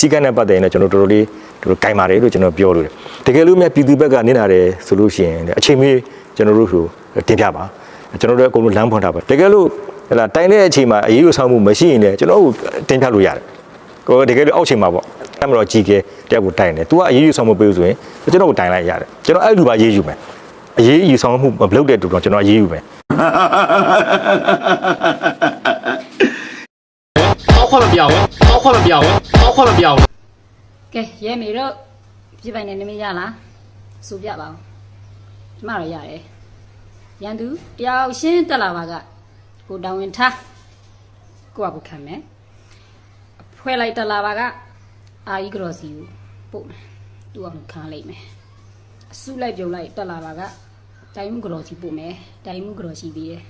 စီကန်းနဲ့ပတ်သက်ရင်လည်းကျွန်တော်တော်တော်လေးတို့ကင်ပါတယ်လို့ကျွန်တော်ပြောလို့တယ်တကယ်လို့မြတ်ပြည်သူဘက်ကနင်းလာတယ်ဆိုလို့ရှိရင်အချိန်မေးကျွန်တော်တို့ဆိုတင်ပြပါကျွန်တော်တို့အကုန်လုံးလမ်းဖွင့်ထားပါတကယ်လို့ဟလာတိုင်တဲ့အချိန်မှာအရေးယူဆောင်မှုမရှိရင်လည်းကျွန်တော်တို့တင်ပြလို့ရတယ်ကိုတကယ်လို့အောက်ချိန်မှာပေါ့အမတော်ကြီးကတယောက်ကိုတိုင်တယ် तू ကအရေးယူဆောင်မှုပေးလို့ဆိုရင်ကျွန်တော်ကိုတိုင်လိုက်ရတယ်ကျွန်တော်အဲ့လူပါရေးယူမယ်အရေးယူဆောင်မှုမလုပ်တဲ့တူတော့ကျွန်တော်အရေးယူမယ်အောက်ခွင့်မပြောဘူး ခွက်မပြောင်းဘူးအောက်ခွက်မပြောင်းဘူးကဲရဲမေတို့ပြစ်ပိုင်နေနမရလားစူပြပါအောင်ကျမတော့ရတယ်ရန်သူတယောက်ရှင်းတက်လာပါကကိုတောင်းဝင်ထားကိုကကိုခံမယ်အဖွဲလိုက်တက်လာပါကအာကြီးကတော်စီကိုပို့မယ်သူကမခံလိုက်မယ်အဆုလိုက်ပြုံလိုက်တက်လာပါကတိုင်မှုကတော်စီပို့မယ်တိုင်မှုကတော်စီပြီးတယ်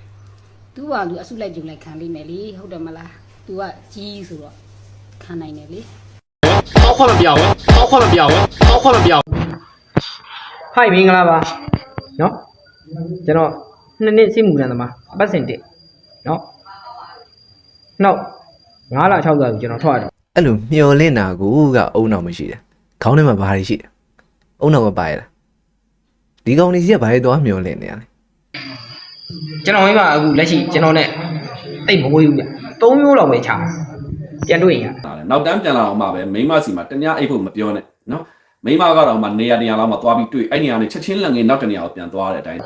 သူကသူအဆုလိုက်ပြုံလိုက်ခံလိမ့်မယ်လေဟုတ်တယ်မလား तू ကကြီးဆိုတော့ ခံနိုင်တယ်လေအောက်ခွက်မပြောင်းအောက်ခွက်မပြောင်းအောက်ခွက်မပြောင်းဟိုက်မင်္ဂလာပါနော်ကျွန်တော်နှစ်နှစ်စိမူရန်သမားအပတ်စဉ်တက်နော်နောက်9လ6လဆိုကျွန်တော်ထွက်ရတယ်အဲ့လိုမျောလင့်တာကိုကအုံနောက်မရှိတယ်ခေါင်းထဲမှာဘာတွေရှိတယ်အုံနောက်မပါရလားဒီကောင်ကြီးကဘာတွေတော့မျောလင့်နေရလဲကျွန်တော်မိမအခုလက်ရှိကျွန်တော်နဲ့တိတ်မမွေးဘူးဗျ၃မျိုးလောက်ပဲချာ ပြန်တွေ့ရင်လာတယ်နောက်တန်းပြန်လာအောင်မှပဲမိန်းမစီမှာတ냐အိတ်ဖို့မပြောနဲ့နော်မိန်းမကတော့မှနေရာနေရာလောက်မှသွားပြီးတွေ့အဲ့နေရာနေချက်ချင်းလက်ငယ်နောက်တနေရာကိုပြန်သွားတဲ့အတိုင်း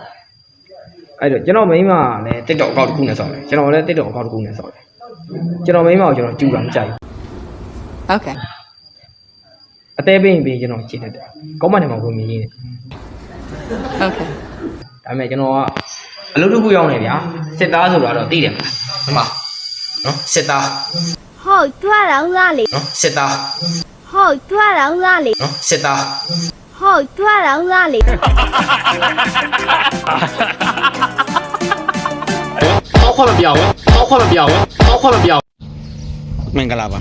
အဲ့တော့ကျွန်တော်မိမလည်း TikTok account တစ်ခုနဲ့ဆောက်တယ်ကျွန်တော်လည်း TikTok account တစ်ခုနဲ့ဆောက်တယ်ကျွန်တော်မိမကိုကျွန်တော်ကြူတာမကြိုက်ဘူး Okay. အသေးပေးရင်ပေးကျွန်တော်ကြည့်တတ်တယ်ကောမန့်ထဲမှာဝင်မြင်နေတယ် Okay. ဒါပေမဲ့ကျွန်တော်ကအလုပ်တစ်ခုရောက်နေဗျာစစ်သားဆိုတာတော့သိတယ်မလားဒီမှာနော်စစ်သား ဟုတ်သူကလောင်းစားလေနော်စစ်သားဟုတ်သူကလောင်းစားလေနော်စစ်သားဟုတ်သူကလောင်းစားလေเอาความเบียวเอาความเบียวเอาความเบียวမင်္ဂလာပါ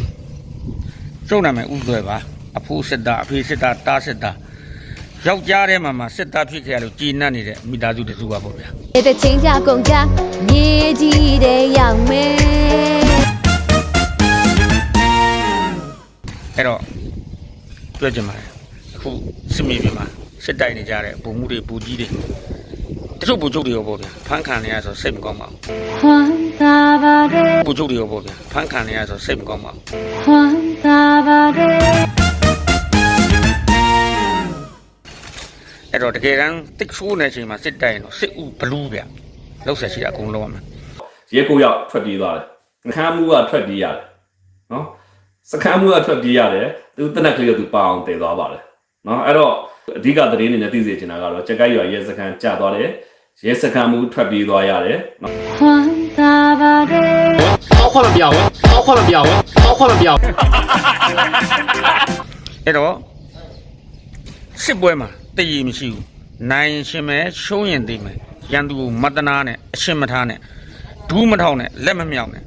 ကျုပ်နာမည်ဦးသွယ်ပါအဖိုးစစ်သားအဖေစစ်သားတားစစ်သားယောက်ျားထဲမှာမှစစ်သားဖြစ်ခဲ့ရလို့ကြည်နပ်နေတဲ့မိသားစုတစ်စုပါပေါ့ဗျာတဲ့ချင်းကြကုန်ကြမြေကြီးတဲ့ရောက်မယ် ပြောချင်ပါတယ်အခုစစ်မြေပြင်မှာစစ်တိုက်နေကြတဲ့ပုံမှုတွေပူကြီးတွေတချို့ပူချုပ်တွေရောပေါ့ဗျာဖမ်းခံနေရဆိုစိတ်မကောင်းပါဘူးဟွမ်းသာပါတယ်ပူချုပ်တွေရောပေါ့ဗျာဖမ်းခံနေရဆိုစိတ်မကောင်းပါဘူးဟွမ်းသာပါတယ်အဲ့တော့တကယ်တမ်းတစ်ဆိုးနေတဲ့အချိန်မှာစစ်တိုက်ရင်တော့စစ်ဥဘလူးဗျလောက်ဆက်ရှိတာအကုန်လုံးရမယ်ရဲကိုရောက်ထွက်ပြေးသွားတယ်ခန်းမှုကထွက်ပြေးရတယ်နော် စခန်းမှုကထွက်ပြေးရတယ်သူတနက်ကလေးကသူပါအောင်တည်သွားပါတယ်နော်အဲ့တော့အဓိကသတင်းအနေနဲ့သိစေချင်တာကတော့ကြက်ကိုက်ရွာရဲစခန်းကြာသွားတယ်ရဲစခန်းမှုထွက်ပြေးသွားရတယ်နော် ဟွမ်းသာပါတယ် 包换了表，包换了表，包换了表。 အဲ့တော့စစ်ပွဲမှာတည်ရည်မရှိဘူးနိုင်ရင်ရှင်မယ်ရှုံးရင်သိမယ်ရန်သူကိုမတနာနဲ့အရှင်မထားနဲ့ဒူးမထောက်နဲ့လက်မမြောက်နဲ့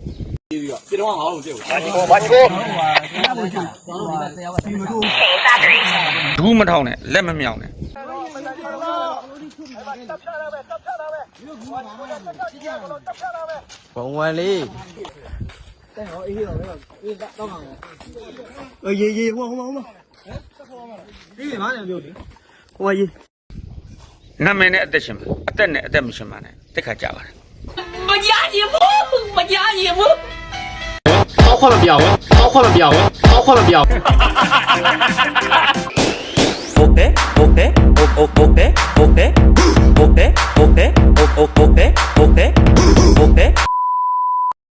တော့ငါတို့ဖြစ်ဘူးဘာကြီးကိုဘာကြီးကိုဘူးမထောင်းနဲ့လက်မမြောင်နဲ့ဘုံဝင်လေးတဲ့ဟောအေးရောအေးတော့မှာအေးရေဟိုဟိုဟိုဟိုဟဲ့စက်ခေါ်မှာအေးမားနေပြောလေဟိုအေးနာမည်နဲ့အသက်ရှင်ပါအသက်နဲ့အသက်မရှင်ပါနဲ့တက်ခါကြပါလားမကြားရင်ဘူးမကြားရင်ဘူး 换了表，刚换了表，刚换了表。OK OK OK OK OK OK OK OK OK OK OK。